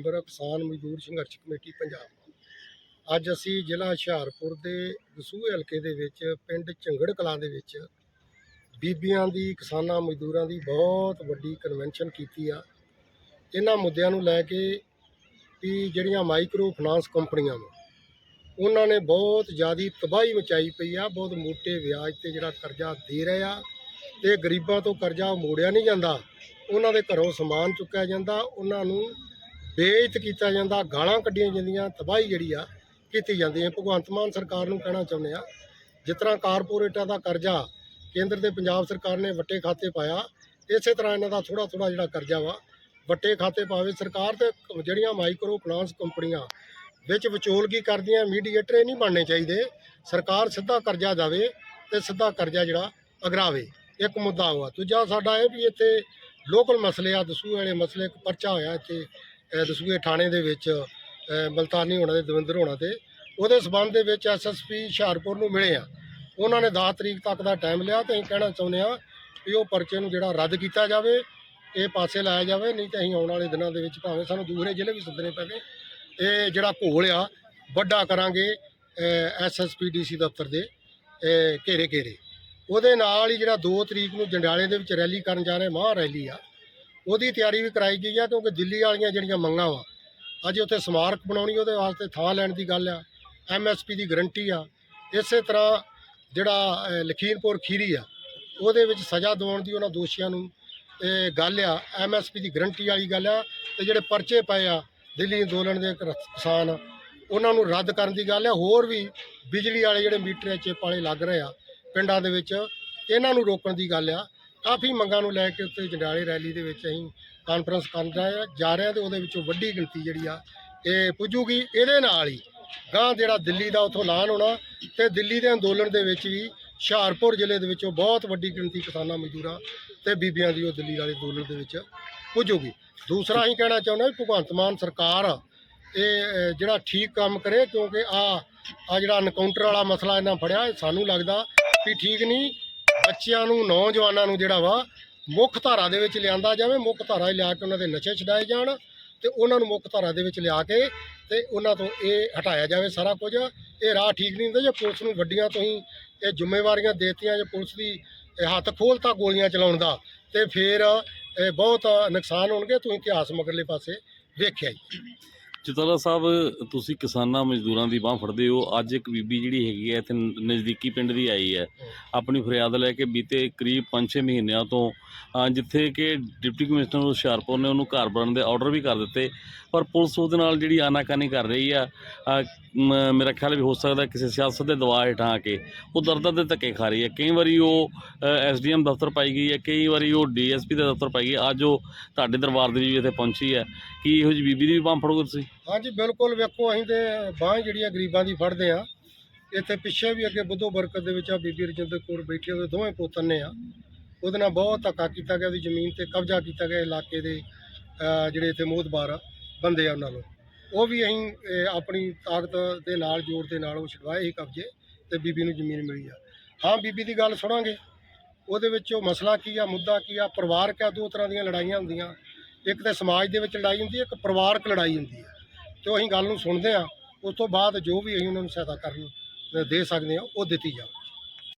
Member ਕਿਸਾਨ ਮਜ਼ਦੂਰ ਸੰਘਰਸ਼ ਕਮੇਟੀ ਪੰਜਾਬ ਅੱਜ ਅਸੀਂ ਜ਼ਿਲ੍ਹਾ ਹੁਸ਼ਿਆਰਪੁਰ ਦੇ ਦਸੂਹੇ ਹਲਕੇ ਦੇ ਵਿੱਚ, ਪਿੰਡ ਝੰਗੜ ਕਲਾਂ ਦੇ ਵਿੱਚ ਬੀਬੀਆਂ ਦੀ, ਕਿਸਾਨਾਂ ਮਜ਼ਦੂਰਾਂ ਦੀ ਬਹੁਤ ਵੱਡੀ ਕਨਵੈਨਸ਼ਨ ਕੀਤੀ ਆ। ਇਹਨਾਂ ਮੁੱਦਿਆਂ ਨੂੰ ਲੈ ਕੇ ਵੀ ਜਿਹੜੀਆਂ ਮਾਈਕਰੋ ਫਾਈਨਾਂਸ ਕੰਪਨੀਆਂ ਨੂੰ ਉਹਨਾਂ ਨੇ ਬਹੁਤ ਜ਼ਿਆਦੀ ਤਬਾਹੀ ਮਚਾਈ ਪਈ ਆ, ਬਹੁਤ ਮੋਟੇ ਵਿਆਜ ਤੇ ਜਿਹੜਾ ਕਰਜ਼ਾ ਦੇ ਰਹੇ ਆ ਤੇ ਗਰੀਬਾਂ ਤੋਂ ਕਰਜ਼ਾ ਮੋੜਿਆ ਨਹੀਂ ਜਾਂਦਾ। ਉਹਨਾਂ ਦੇ ਘਰੋਂ ਸਮਾਨ ਚੁੱਕਿਆ ਜਾਂਦਾ, ਉਹਨਾਂ ਨੂੰ ਬੇਇੱਜ਼ਤ ਕੀਤਾ ਜਾਂਦਾ, ਗਾਲਾਂ ਕੱਢੀਆਂ ਜਾਂਦੀਆਂ, ਤਬਾਹੀ ਜਿਹੜੀ ਆ ਕੀਤੀ ਜਾਂਦੀ ਹੈ। ਭਗਵੰਤ ਮਾਨ ਸਰਕਾਰ ਨੂੰ ਕਹਿਣਾ ਚਾਹੁੰਦੇ ਆ ਜਿਸ ਤਰ੍ਹਾਂ ਕਾਰਪੋਰੇਟਾਂ ਦਾ ਕਰਜ਼ਾ ਕੇਂਦਰ ਤੇ ਪੰਜਾਬ ਸਰਕਾਰ ਨੇ ਵੱਟੇ ਖਾਤੇ ਪਾਇਆ, ਇਸੇ ਤਰ੍ਹਾਂ ਇਹਨਾਂ ਦਾ ਥੋੜਾ ਥੋੜਾ ਜਿਹੜਾ ਕਰਜ਼ਾ ਵਾ, ਵੱਟੇ ਖਾਤੇ ਪਾਵੇ। ਸਰਕਾਰ ਤੇ ਜਿਹੜੀਆਂ ਮਾਈਕਰੋ ਫਾਈਨਾਂਸ ਕੰਪਨੀਆਂ ਵਿੱਚ ਵਿਚੋਲਗੀ ਕਰਦੀਆਂ ਮੀਡੀਏਟਰ ਇਹ ਨਹੀਂ ਬਣਨੇ ਚਾਹੀਦੇ। ਸਰਕਾਰ ਸਿੱਧਾ ਕਰਜ਼ਾ ਦੇਵੇ ਤੇ ਸਿੱਧਾ ਕਰਜ਼ਾ ਜਿਹੜਾ ਅਗਰਾਵੇ। ਇੱਕ ਮੁੱਦਾ ਹੋਆ ਦੂਜਾ ਸਾਡਾ ਇਹ ਵੀ ਇੱਥੇ ਲੋਕਲ ਮਸਲੇ ਆ ਦਸੂ ਵਾਲੇ ਮਸਲੇ, ਇੱਕ ਪਰਚਾ ਹੋਇਆ ਇੱਥੇ। ਅ, ਥਾਣੇ ਦੇ ਵਿੱਚ ਅ, ਮਲਤਾਨੀ ਹੋਣਾ ਤੇ ਦਵਿੰਦਰ ਹੋਣਾ ਤੇ ਉਹਦੇ ਸਬੰਧ ਦੇ ਵਿੱਚ ਐਸਐਸਪੀ ਹੁਸ਼ਿਆਰਪੁਰ ਨੂੰ ਮਿਲੇ ਆ। ਉਹਨਾਂ ਨੇ 10 ਤਰੀਕ ਤੱਕ ਦਾ ਟਾਈਮ ਲਿਆ ਤੇ ਅਸੀਂ ਕਹਿਣਾ ਚਾਹੁੰਦੇ ਆ ਵੀ ਉਹ ਪਰਚੇ ਨੂੰ ਜਿਹੜਾ ਰੱਦ ਕੀਤਾ ਜਾਵੇ ਇਹ ਪਾਸੇ ਲਾਇਆ ਜਾਵੇ ਨਹੀਂ ਤਾਂ ਅਸੀਂ ਆਉਣ ਵਾਲੇ ਦਿਨਾਂ ਦੇ ਵਿੱਚ ਭਾਵੇਂ ਸਾਨੂੰ ਦੂਸਰੇ ਜ਼ਿਲ੍ਹੇ ਵੀ ਸੱਦਣੇ ਪੈਣੇ। ਇਹ ਜਿਹੜਾ ਘੋਲ ਆ ਵੱਡਾ ਕਰਾਂਗੇ ਐਸਐਸਪੀਡੀਸੀ ਦਫ਼ਤਰ ਦੇ ਘੇਰੇ ਘੇਰੇ ਉਹਦੇ ਨਾਲ ਹੀ ਜਿਹੜਾ 2 ਤਰੀਕ ਨੂੰ ਜੰਡਿਆਲੇ ਦੇ ਵਿੱਚ ਰੈਲੀ ਕਰਨ ਜਾ ਰਹੇ ਮਹਾਂ ਰੈਲੀ ਆ ਉਹਦੀ ਤਿਆਰੀ ਵੀ ਕਰਾਈ ਗਈ ਆ ਕਿਉਂਕਿ ਦਿੱਲੀ ਵਾਲੀਆਂ ਜਿਹੜੀਆਂ ਮੰਗਾਂ ਵਾ ਅੱਜ ਉੱਥੇ ਸਮਾਰਕ ਬਣਾਉਣੀ ਉਹਦੇ ਵਾਸਤੇ ਥਾਂ ਲੈਣ ਦੀ ਗੱਲ ਆ ਐਮਐਸਪੀ ਦੀ ਗਰੰਟੀ ਆ। ਇਸੇ ਤਰ੍ਹਾਂ ਜਿਹੜਾ ਅ, ਲਖੀਮਪੁਰ ਖੀਰੀ ਆ ਉਹਦੇ ਵਿੱਚ ਸਜ਼ਾ ਦਿਵਾਉਣ ਦੀ ਉਹਨਾਂ ਦੋਸ਼ੀਆਂ ਨੂੰ ਇਹ ਗੱਲ ਆ ਐਮਐਸਪੀ ਦੀ ਗਰੰਟੀ ਵਾਲੀ ਗੱਲ ਆ ਤੇ ਜਿਹੜੇ ਪਰਚੇ ਪਏ ਆ ਦਿੱਲੀ ਅੰਦੋਲਨ ਦੇ ਕਿਸਾਨ ਉਹਨਾਂ ਨੂੰ ਰੱਦ ਕਰਨ ਦੀ ਗੱਲ ਆ। ਹੋਰ ਵੀ ਬਿਜਲੀ ਵਾਲੇ ਜਿਹੜੇ ਮੀਟਰ ਚਿੱਪ ਵਾਲੇ ਲੱਗ ਰਹੇ ਆ ਪਿੰਡਾਂ ਦੇ ਵਿੱਚ ਇਹਨਾਂ ਨੂੰ ਰੋਕਣ ਦੀ ਗੱਲ ਆ। ਕਾਫੀ ਮੰਗਾਂ ਨੂੰ ਲੈ ਕੇ ਉੱਤੇ ਜੰਡਾਲੇ ਰੈਲੀ ਦੇ ਵਿੱਚ ਅਸੀਂ ਕਾਨਫਰੰਸ ਕਰਨ ਰਹੇ ਆ- ਜਾ ਰਹੇ ਆ ਤੇ ਉਹਦੇ ਵਿੱਚੋਂ ਵੱਡੀ ਗਿਣਤੀ ਜਿਹੜੀ ਆ, ਇਹ ਪੁੱਜੂਗੀ। ਇਹਦੇ ਨਾਲ ਹੀ ਗਾਂ ਜਿਹੜਾ ਦਿੱਲੀ ਦਾ ਉਥੋਂ ਐਲਾਨ ਹੋਣਾ ਤੇ ਦਿੱਲੀ ਦੇ ਅੰਦੋਲਨ ਦੇ ਵਿੱਚ ਵੀ ਹੁਸ਼ਿਆਰਪੁਰ ਜ਼ਿਲ੍ਹੇ ਦੇ ਵਿੱਚੋਂ ਬਹੁਤ ਵੱਡੀ ਗਿਣਤੀ ਕਿਸਾਨਾਂ, ਮਜ਼ਦੂਰਾਂ ਤੇ ਬੀਬੀਆਂ ਦੀ ਉਹ ਦਿੱਲੀ ਵਾਲੇ ਅੰਦੋਲਨ ਦੇ ਵਿੱਚ ਪੁੱਜੂਗੀ। ਦੂਸਰਾ ਅਸੀਂ ਕਹਿਣਾ ਚਾਹੁੰਦਾ ਵੀ ਭਗਵੰਤ ਮਾਨ ਸਰਕਾਰ ਇਹ ਜਿਹੜਾ ਠੀਕ ਕੰਮ ਕਰੇ ਕਿਉਂਕਿ ਆ ਆ ਜਿਹੜਾ ਐਨਕਾਊਂਟਰ ਵਾਲਾ ਮਸਲਾ ਇਹਨਾਂ ਫੜਿਆ ਸਾਨੂੰ ਲੱਗਦਾ ਵੀ ਠੀਕ ਨਹੀਂ। ਬੱਚਿਆਂ ਨੂੰ, ਨੌਜਵਾਨਾਂ ਨੂੰ ਜਿਹੜਾ ਵਾ, ਮੁੱਖ ਧਾਰਾ ਦੇ ਵਿੱਚ ਲਿਆਂਦਾ ਜਾਵੇ, ਮੁੱਖ ਧਾਰਾ ਲਿਆ ਕੇ ਉਹਨਾਂ ਦੇ ਨਸ਼ੇ ਛਡਾਏ ਜਾਣ ਤੇ ਉਹਨਾਂ ਨੂੰ ਮੁੱਖ ਧਾਰਾ ਦੇ ਵਿੱਚ ਲਿਆ ਕੇ ਤੇ ਉਹਨਾਂ ਤੋਂ ਇਹ ਹਟਾਇਆ ਜਾਵੇ ਸਾਰਾ ਕੁਝ। ਇਹ ਰਾਹ ਠੀਕ ਨਹੀਂ ਹੁੰਦਾ ਜੇ ਪੁਲਿਸ ਨੂੰ ਵੱਡੀਆਂ ਤੁਸੀਂ ਇਹ ਜ਼ਿੰਮੇਵਾਰੀਆਂ ਦੇਤੀਆਂ ਜੇ ਪੁਲਿਸ ਦੀ ਹੱਥ ਖੋਲਤਾ ਗੋਲੀਆਂ ਚਲਾਉਣ ਦਾ ਤੇ ਫਿਰ ਇਹ ਬਹੁਤ ਨੁਕਸਾਨ ਹੋਣਗੇ। ਤੁਸੀਂ ਇਤਿਹਾਸ ਮਗਰਲੇ ਪਾਸੇ ਵੇਖਿਆ ਹੀ। ਚਿਤਲਾ ਸਾਹਿਬ ਤੁਸੀਂ ਕਿਸਾਨਾਂ ਮਜ਼ਦੂਰਾਂ ਦੀ ਬਾਹ ਫੜਦੇ ਹੋ। ਅੱਜ ਇੱਕ ਬੀਬੀ ਜਿਹੜੀ ਹੈਗੀ ਹੈ ਇੱਥੇ ਨਜ਼ਦੀਕੀ ਪਿੰਡ ਦੀ ਆਈ ਹੈ। ਆਪਣੀ ਫਰਿਆਦ ਲੈ ਕੇ ਬੀਤੇ ਕਰੀਬ 5-6 ਮਹੀਨਿਆਂ ਤੋਂ ਅ, ਜਿੱਥੇ ਕਿ ਡਿਪਟੀ ਕਮਿਸ਼ਨਰ ਹੁਸ਼ਿਆਰਪੁਰ ਨੇ ਉਹਨੂੰ ਘਰ ਬਣਨ ਦੇ ਆਰਡਰ ਵੀ ਕਰ ਦਿੱਤੇ। ਪਰ ਪੁਲਿਸ ਉਹਦੇ ਨਾਲ ਜਿਹੜੀ ਆਨਾਕਾਨੀ ਕਰ ਰਹੀ ਆ ਅ, ਮ- ਮੇਰਾ ਖਿਆਲ ਵੀ ਹੋ ਸਕਦਾ ਕਿਸੇ ਸਿਆਸਤ ਦੇ ਦਬਾਅ ਹੇਠਾਂ ਆ ਕੇ ਉਹ ਦਰਦਾਂ ਦੇ ਧੱਕੇ ਖਾ ਰਹੀ ਹੈ। ਕਈ ਵਾਰੀ ਉਹ ਐਸਡੀਐਮ ਦਫ਼ਤਰ ਪਾਈ ਗਈ ਹੈ ਕਈ ਵਾਰੀ ਉਹ ਡੀਐਸਪੀ ਦੇ ਦਫ਼ਤਰ ਪਾਈ ਗਈ ਹੈ। ਅੱਜ ਉਹ ਤੁਹਾਡੇ ਦਰਬਾਰ ਦੇ ਵੀ ਇੱਥੇ ਪਹੁੰਚੀ ਹੈ। ਕੀ ਇਹੋ ਜਿਹੀ ਬੀਬੀ ਦੀ ਵੀ ਬਾਂਹ ਫੜੋਗੇ ਤੁਸੀਂ? ਹਾਂਜੀ, ਬਿਲਕੁਲ ਵੇਖੋ, ਅਸੀਂ ਤੇ ਬਾਂਹ ਜਿਹੜੀ ਆ ਗਰੀਬਾਂ ਦੀ ਫੜਦੇ ਆ ਇੱਥੇ ਪਿੱਛੇ ਵੀ ਅੱਗੇ ਬੁੱਧੋ ਬਰਕਤ ਦੇ ਵਿੱਚ ਆ ਬੀਬੀ ਰਜਿੰਦਰ ਕੌਰ ਬੈਠੇ, ਉਹਦੇ ਦੋਵੇਂ ਪੁੱਤਰ ਨੇ ਆ। ਉਹਦੇ ਨਾਲ ਬਹੁਤ ਧੱਕਾ ਕੀਤਾ ਗਿਆ, ਉਹਦੀ ਜ਼ਮੀਨ ਤੇ ਕਬਜ਼ਾ ਕੀਤਾ ਗਿਆ, ਇਲਾਕੇ ਦੇ ਜਿਹੜੇ ਇੱਥੇ ਮੋਹਤਬਾਰ ਬੰਦੇ ਆ ਉਹਨਾਂ ਨੂੰ। ਉਹ ਵੀ ਅਸੀਂ ਆਪਣੀ ਤਾਕਤ ਦੇ ਨਾਲ, ਜ਼ੋਰ ਦੇ ਨਾਲ ਉਹ ਛਡਵਾਏ ਹੀ ਕਬਜ਼ੇ ਤੇ ਬੀਬੀ ਨੂੰ ਜ਼ਮੀਨ ਮਿਲੀ ਆ। ਹਾਂ, ਬੀਬੀ ਦੀ ਗੱਲ ਸੁਣਾਂਗੇ। ਉਹਦੇ ਵਿੱਚ ਉਹ ਮਸਲਾ ਕੀ ਆ, ਮੁੱਦਾ ਕੀ ਆ? ਪਰਿਵਾਰਕ ਆ, ਦੋ ਤਰ੍ਹਾਂ ਦੀਆਂ ਲੜਾਈਆਂ ਹੁੰਦੀਆਂ। ਇੱਕ ਤਾਂ ਸਮਾਜ ਦੇ ਵਿੱਚ ਲੜਾਈ ਹੁੰਦੀ ਹੈ ਇੱਕ ਪਰਿਵਾਰਕ ਲੜਾਈ ਹੁੰਦੀ ਹੈ ਤੇ ਉਹ ਅਸੀਂ ਗੱਲ ਨੂੰ ਸੁਣਦੇ ਆ ਉਸ ਤੋਂ ਬਾਅਦ ਜੋ ਵੀ ਅਸੀਂ ਉਹਨਾਂ ਨੂੰ ਸਹਾਇਤਾ ਕਰਨ ਦੇ ਸਕਦੇ ਆ ਉਹ ਦਿੱਤੀ ਜਾਵੇ।